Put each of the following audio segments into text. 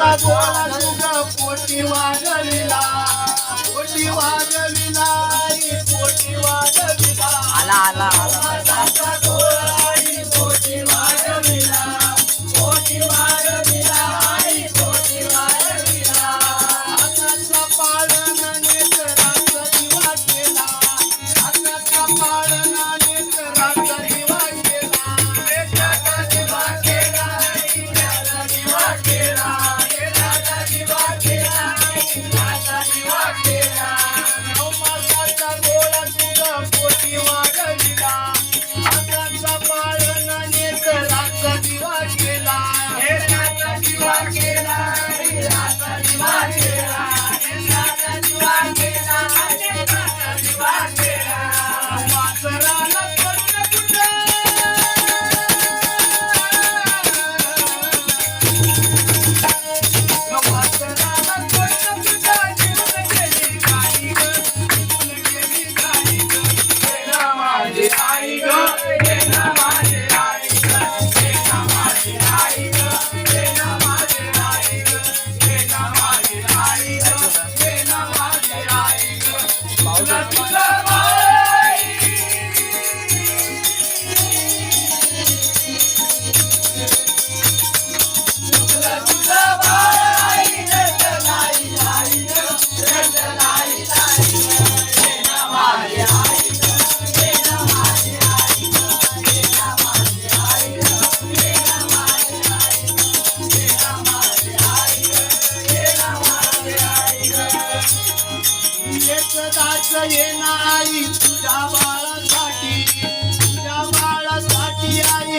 तिचा गोळा तुझ पोटी वाजविला. पोटी वाजविला पोटी वाजविला. आला. आला कसं येणार तुझ्या बाळासाठी तुझ्या बाळासाठी आई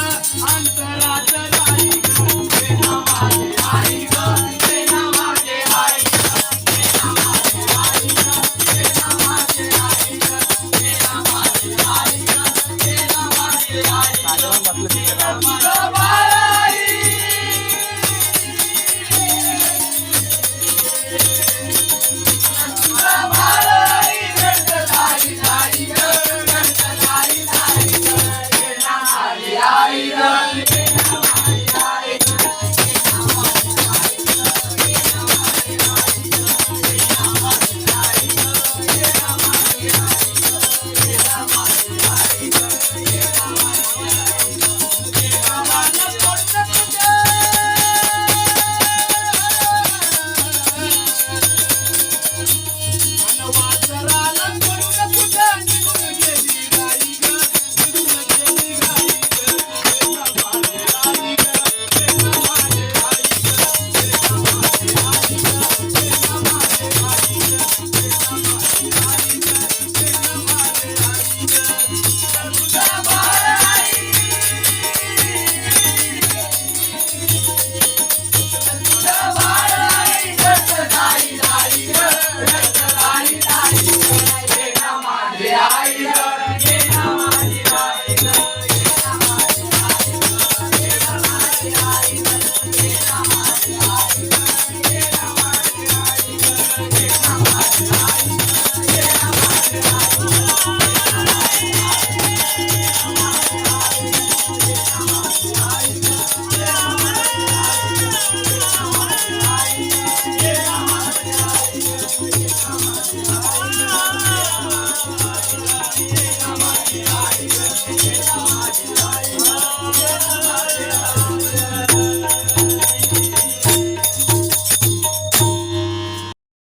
अंतराचा